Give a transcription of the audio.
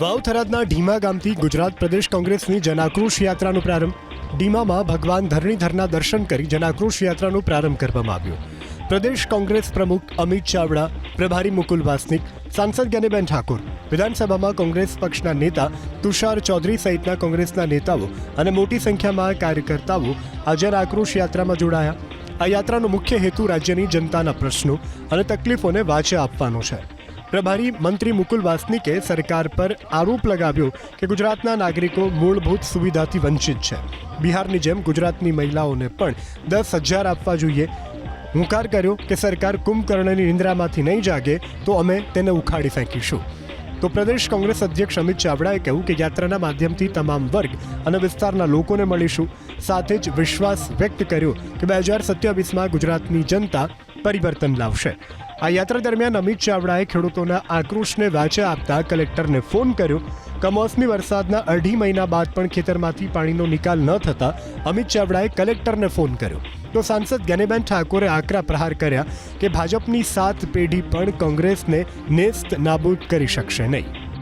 વાવ થરાદના ઢીમા ગામથી ગુજરાત પ્રદેશ કોંગ્રેસની જનાક્રોશ યાત્રાનો પ્રારંભ. ઢીમામાં ભગવાન ધરણીધરના દર્શન કરી જનાક્રોશ યાત્રાનો પ્રારંભ કરવામાં આવ્યો. પ્રદેશ કોંગ્રેસ પ્રમુખ અમિત ચાવડા, પ્રભારી મુકુલ વાસનિક, સાંસદ જ્ઞાનીબેન ઠાકોર, વિધાનસભામાં કોંગ્રેસ પક્ષના નેતા તુષાર ચૌધરી સહિતના કોંગ્રેસના નેતાઓ અને મોટી સંખ્યામાં કાર્યકર્તાઓ આ જનાક્રોશ યાત્રામાં જોડાયા. આ યાત્રાનો મુખ્ય હેતુ રાજ્યની જનતાના પ્રશ્નો અને તકલીફોને વાચા આપવાનો છે. પ્રભારી મંત્રી મુકુલ વાસનિકે સરકાર પર આરોપ લગાવ્યો કે ગુજરાતના નાગરિકો મૂળભૂત સુવિધાથી વંચિત છે. બિહારની જેમ ગુજરાતની મહિલાઓને પણ દસ હજાર આપવા જોઈએ. હુંકાર કર્યો કે સરકાર કુંભકર્ણની નિંદ્રામાંથી નહીં જાગે તો અમે તેને ઉખાડી ફેંકીશું. તો પ્રદેશ કોંગ્રેસ અધ્યક્ષ અમિત ચાવડાએ કહ્યું કે યાત્રાના માધ્યમથી તમામ વર્ગ અને વિસ્તારના લોકોને મળીશું. સાથે જ વિશ્વાસ વ્યક્ત કર્યો કે બે હજાર સત્યાવીસમાં ગુજરાતની જનતા પરિવર્તન લાવશે. આ યાત્રા દરમિયાન અમિત ચાવડાએ ખેડૂતોના આક્રોશને વાચા આપતા કલેક્ટરને ફોન કર્યો. કમોસમી વરસાદના અઢી મહિના બાદ પણ ખેતરમાંથી પાણીનો નિકાલ ન થતા અમિત ચાવડાએ કલેક્ટરને ફોન કર્યો. તો સાંસદ જ્ઞાનીબેન ઠાકોરે આકરા પ્રહાર કર્યા કે ભાજપની સાત પેઢી પણ કોંગ્રેસને નેસ્ત નાબૂદ કરી શકશે નહીં.